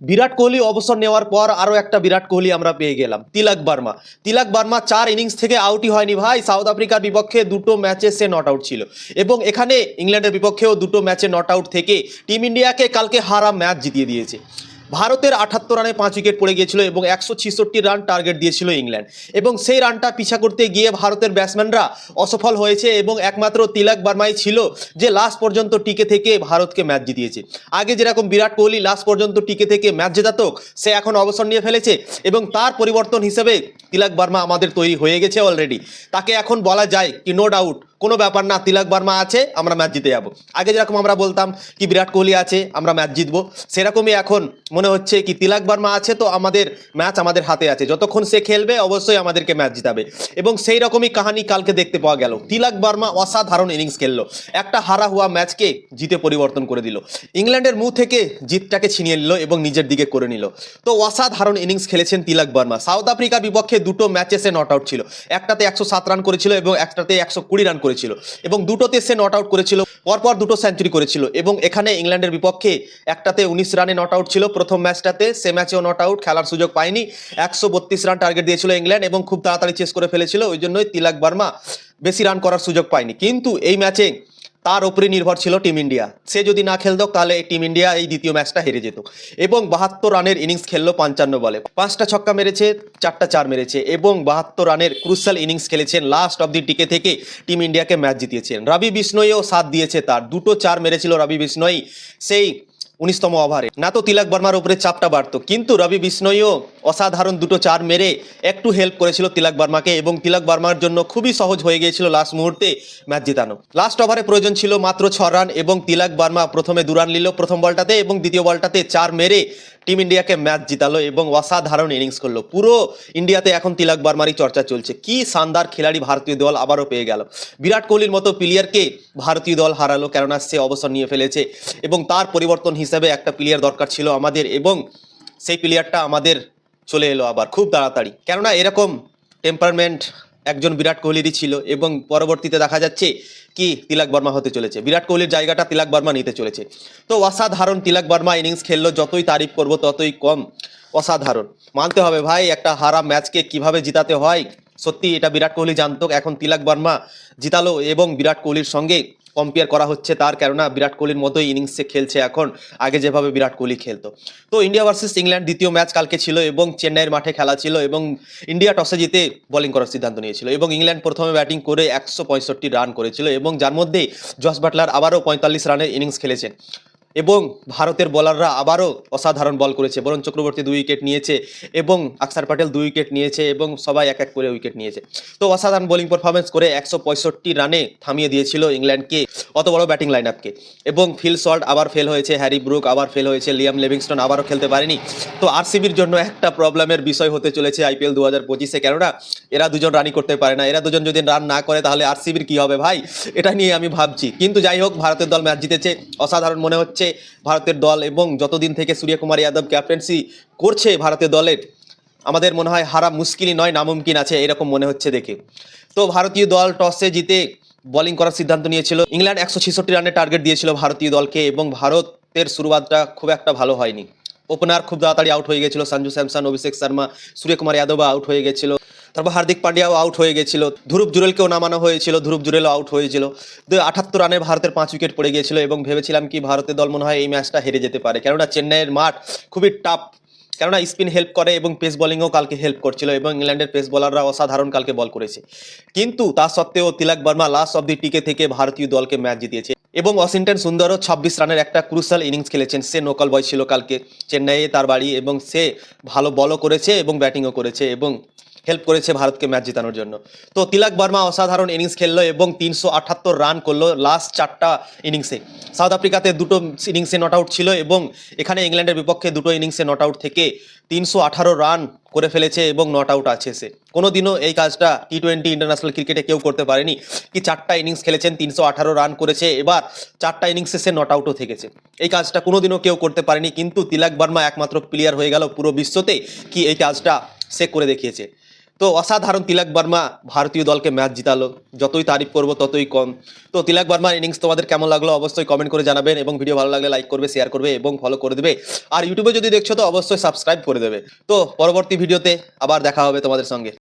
বিরাট কোহলি অবসর নেওয়ার পর আরও একটা বিরাট কোহলি আমরা পেয়ে গেলাম, তিলক বার্মা। তিলক বার্মা চার ইনিংস থেকে আউটই হয়নি ভাই, সাউথ আফ্রিকার বিপক্ষে দুটো ম্যাচে সে নট আউট ছিল। এবং এখানে ইংল্যান্ডের বিপক্ষেও দুটো ম্যাচে নট আউট থেকে টিম ইন্ডিয়াকে কালকে হারা ম্যাচ জিতিয়ে দিয়েছে। ভারতের আঠাত্তর রানে পাঁচ উইকেট পড়ে গিয়েছিল এবং একশো রান টার্গেট দিয়েছিল ইংল্যান্ড। এবং সেই রানটা পিছা করতে গিয়ে ভারতের ব্যাটসম্যানরা অসফল হয়েছে এবং একমাত্র তিলক বার্মাই ছিল যে লাস্ট পর্যন্ত টিকে থেকে ভারতকে ম্যাচ জিতিয়েছে। আগে যেরকম বিরাট কোহলি লাস্ট পর্যন্ত টিকে থেকে ম্যাচ জেতাতক, সে এখন অবসর নিয়ে ফেলেছে এবং তার পরিবর্তন হিসেবে তিলক বার্মা আমাদের তৈরি হয়ে গেছে অলরেডি তাকে এখন বলা যায় কি নো ডাউট কোনো ব্যাপার না, তিলক বার্মা আছে, আমরা ম্যাচ জিতে যাব। আগে যেরকম আমরা বলতাম কি বিরাট কোহলি আছে, আমরা ম্যাচ জিতবো। সেরকমই এখন মনে হচ্ছে কি তিলক বার্মা আছে তো আমাদের ম্যাচ আমাদের হাতে আছে। যতক্ষণ সে খেলবে, অবশ্যই আমাদেরকে ম্যাচ জিতাবে। এবং সেই রকমই কাহানি কালকে দেখতে পাওয়া গেল। তিলক বার্মা অসাধারণ ইনিংস খেললো। একটা হারা হওয়া ম্যাচকে জিতে পরিবর্তন করে দিল। ইংল্যান্ডের মুখ থেকে জিতটাকে ছিনিয়ে নিল এবং নিজের দিকে করে নিল। তো অসাধারণ ইনিংস খেলেছেন তিলক বার্মা। সাউথ আফ্রিকার বিপক্ষে দুটো ম্যাচে সে নট আউট ছিল। একটাতে একশো সাত রান করেছিল এবং একটাতে একশো কুড়ি রান করেছিল এবং দুটোতে সে নট আউট করেছিল, পরপর দুটো সেঞ্চুরি করেছিল এবং এখানে ইংল্যান্ডের বিপক্ষে একটাতে উনিশ রানে নট আউট ছিল, প্রথম ম্যাচটাতে সে ম্যাচেও নট আউট খেলার সুযোগ পায়নি, একশো বত্রিশ রান টার্গেট দিয়েছিল ইংল্যান্ড এবং খুব তাড়াতাড়ি চেস করে ফেলেছিল, ওই জন্যই তিলাক বার্মা বেশি রান করার সুযোগ পায়নি। কিন্তু এই ম্যাচে তার উপরে নির্ভর ছিল টিম ইন্ডিয়া। সে যদি না খেলতো, তাহলে টিম ইন্ডিয়া এই দ্বিতীয় ম্যাচটা হেরে যেত। এবং বাহাত্তর রানের ইনিংস খেললো পঞ্চান্ন বলে। পাঁচটা ছক্কা মেরেছে, চারটা চার মেরেছে, এবং বাহাত্তর রানের ক্রুশাল ইনিংস খেলেছেন লাস্ট অব দি টিকে থেকে টিম ইন্ডিয়াকে ম্যাচ জিতিয়েছেন। রবি বিষ্ণইও সাথ দিয়েছে তার। দুটো চার মেরেছিল রবি বিষ্ণই, সেই উনিশতম ওভারে। না তো তিলক বর্মার উপরে চাপটা বাড়তো, কিন্তু রবি বিষ্ণইও অসাধারণ দুটো চার মেরে একটু হেল্প করেছিল তিলক বর্মাকে এবং তিলক বর্মার জন্য খুবই সহজ হয়ে গিয়েছিল লাস্ট মুহূর্তে ম্যাচ জেতানো। লাস্ট ওভারে প্রয়োজন ছিল মাত্র ছ রান এবং তিলক বর্মা প্রথমে দু রান নিল প্রথম বলটাতে এবং দ্বিতীয় বলটাতে চার মেরে টিম ইন্ডিয়াকে ম্যাচ জিতালো এবং অসাধারণ ইনিংস করল। পুরো ইন্ডিয়াতে এখন তিলক বার্মারই চর্চা চলছে। কি শানদার খেলাড়ি ভারতীয় দল আবারও পেয়ে গেল। বিরাট কোহলির মতো প্লেয়ারকে ভারতীয় দল হারালো কেননা সে অবসর নিয়ে ফেলেছে এবং তার পরিবর্তন হিসেবে একটা প্লেয়ার দরকার ছিল আমাদের এবং সেই প্লেয়ারটা আমাদের চলে এলো আবার, খুব তাড়াতাড়ি। কেননা এরকম টেম্পারমেন্ট একজন বিরাট কোহলিরই ছিল এবং পরবর্তীতে দেখা যাচ্ছে কি তিলক বর্মা হতে চলেছে। বিরাট কোহলির জায়গাটা তিলক বর্মা নিতে চলেছে। তো অসাধারণ তিলক বর্মা ইনিংস খেললো, যতই তারিফ করব ততই কম। অসাধারণ। মানতে হবে ভাই, একটা হারা ম্যাচকে কীভাবে জিতাতে হয়? সত্যি এটা বিরাট কোহলি জানতো, এখন তিলক বর্মা জিতালো এবং বিরাট কোহলির সঙ্গে কম্পেয়ার করা হচ্ছে তার, কেননা বিরাট কোহলির মতোই ইনিংসে খেলছে এখন, আগে যেভাবে বিরাট কোহলি খেলতো। তো ইন্ডিয়া ভার্সেস ইংল্যান্ড দ্বিতীয় ম্যাচ কালকে ছিল এবং চেন্নাইয়ের মাঠে খেলা ছিল এবং ইন্ডিয়া টসে জিতে বোলিং করার সিদ্ধান্ত নিয়েছিল এবং ইংল্যান্ড প্রথমে ব্যাটিং করে একশো পঁয়ষট্টি রান করেছিল এবং যার মধ্যে জস বাটলার আবারও পঁয়তাল্লিশ রানের ইনিংস খেলেছেন। এবং ভারতের বলাররা আবারও অসাধারণ বল করেছে। বরুণ চক্রবর্তী দুই উইকেট নিয়েছে এবং আকসার প্যাটেল দুই উইকেট নিয়েছে এবং সবাই এক এক করে উইকেট নিয়েছে। তো অসাধারণ বোলিং পারফরমেন্স করে একশো পঁয়ষট্টি রানে থামিয়ে দিয়েছিল ইংল্যান্ডকে। অত বড় ব্যাটিং লাইন আপকে এবং ফিল সল্ট আবার ফেল হয়েছে, হ্যারি ব্রুক আবার ফেল হয়েছে, লিয়াম লিভিংস্টন আবারও খেলতে পারেনি। তো আরসিবির জন্য একটা প্রবলেমের বিষয় হতে চলেছে আইপিএল দু হাজার পঁচিশে। কেননা এরা দুজন রানই করতে পারে না। এরা দুজন যদি রান না করে, তাহলে আরসিবির কি হবে ভাই? এটা নিয়ে আমি ভাবছি। কিন্তু যাই হোক, ভারতের দল ম্যাচ জিতেছে। অসাধারণ মনে হচ্ছে ভারতের দল এবং যতদিন থেকে সূর্যকুমার যাদব ক্যাপ্টেন্সি করছে ভারতের দলের, আমাদের মনে হয় হারা মুশকিলই নয়, নামুমকিন আছে, এরকম মনে হচ্ছে দেখে। তো ভারতীয় দল টসে জিতে বোলিং করার সিদ্ধান্ত নিয়েছিল। ইংল্যান্ড একশো ছেষট্টি রানের টার্গেট দিয়েছিল ভারতীয় দলকে এবং ভারতের শুরুয়াতটা খুব একটা ভালো হয়নি। ওপেনার খুব তাড়াতাড়ি আউট হয়ে গেছিল সঞ্জু স্যামসন, অভিষেক শর্মা, সূর্যকুমার যাদব আউট হয়ে গেছিল। তারপর হার্দিক পান্ডিয়াও আউট হয়ে গেছিল। ধ্রুব জুরেলকেও নামানো হয়েছিল, ধ্রুব জুরেলও আউট হয়েছিল। আঠাত্তর রানে ভারতের পাঁচ উইকেট পড়ে গিয়েছিল এবং ভেবেছিলাম কি ভারতের দল মনে হয় এই ম্যাচটা হেরে যেতে পারে। কেননা চেন্নাইয়ের মাঠ খুবই টাফ কেননা স্পিন হেল্প করে এবং পেস বলিংও কালকে হেল্প করছিল এবং ইংল্যান্ডের পেস বলাররা অসাধারণ কালকে বল করেছে। কিন্তু তা সত্ত্বেও Tilak Varma last of the টিকে থেকে ভারতীয় দলকে ম্যাচ জিতিয়েছে। এবং ওয়াশিংটন সুন্দরও ছাব্বিশ রানের একটা ক্রুশাল ইনিংস খেলেছেন। সে নোকাল বয় ছিল কালকে। চেন্নাইয়ে তার বাড়ি এবং সে ভালো বলও করেছে এবং ব্যাটিংও করেছে এবং হেল্প করেছে ভারতকে ম্যাচ জেতানোর জন্য। তো তিলক বর্মা অসাধারণ ইনিংস খেললো এবং তিনশো আটাত্তর রান করল লাস্ট চারটা ইনিংসে সাউথ আফ্রিকাতে দুটো ইনিংসে নট আউট ছিল এবং এখানে ইংল্যান্ডের বিপক্ষে দুটো ইনিংসে নট আউট থেকে তিনশো আঠারো রান করে ফেলেছে এবং নট আউট আছে সে। কোনোদিনও এই কাজটা টি টোয়েন্টি ইন্টারন্যাশনাল ক্রিকেটে কেউ করতে পারেনি। কি চারটা ইনিংস খেলেছেন, তিনশো আঠারো রান করেছে, এবার চারটা ইনিংসে সে নট আউটও থেকেছে। এই কাজটা কোনোদিনও কেউ করতে পারেনি, কিন্তু তিলক বর্মা একমাত্র প্লেয়ার হয়ে গেল পুরো বিশ্বতে। কি এই কাজটা সে করে দেখিয়েছে। তো অসাধারণ তিলক বর্মা ভারতীয় দলকে ম্যাচ জিতালো। যতই তারিফ করব, ততই কম। তো তিলক বর্মার ইনিংস তোমাদের কেমন লাগল অবশ্যই কমেন্ট করে জানাবেন এবং ভিডিও ভালো লাগলে লাইক করবে শেয়ার করবে এবং ফলো করে দেবে। আর ইউটিউবে যদি দেখছ তো অবশ্যই সাবস্ক্রাইব করে দেবে। তো পরবর্তী ভিডিওতে আবার দেখা হবে তোমাদের সঙ্গে।